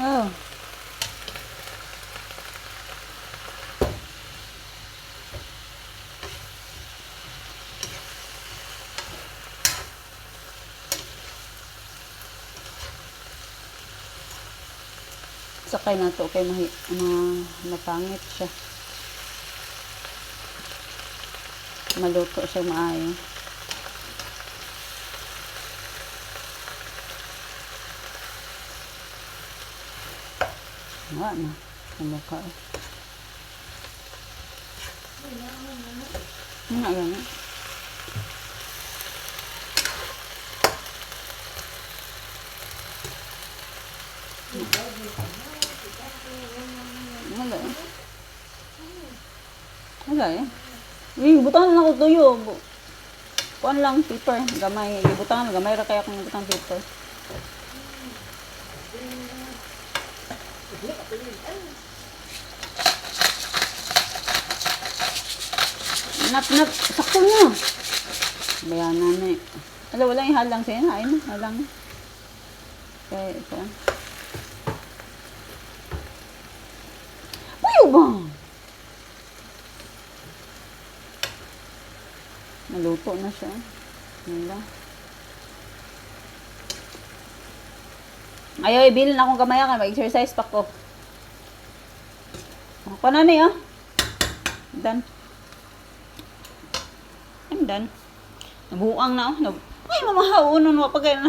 Oh. sakay na to kay mahi na mapangit siya maluto siya maayo Wala na. Ang mukha eh. Nga gano'n. Wala eh. Wala eh. Eh, butang lang ako tuyo. Kuan lang, paper. Gamay. Butang, gamay ra kaya kung butang paper. Nap, nap, sakto na. Bayanan na eh. Ala, wala yung halang sa'yo na. Ayun na, halang na. Kaya ito. Uyo ba? Naluto na siya. Wala. Ayaw, ibilin akong kamaya ka. Mag-exercise pa ko. Ako na niya. Done. I'm done. Nabuang na ako. Nab- Ay, mamahaunon mo pag na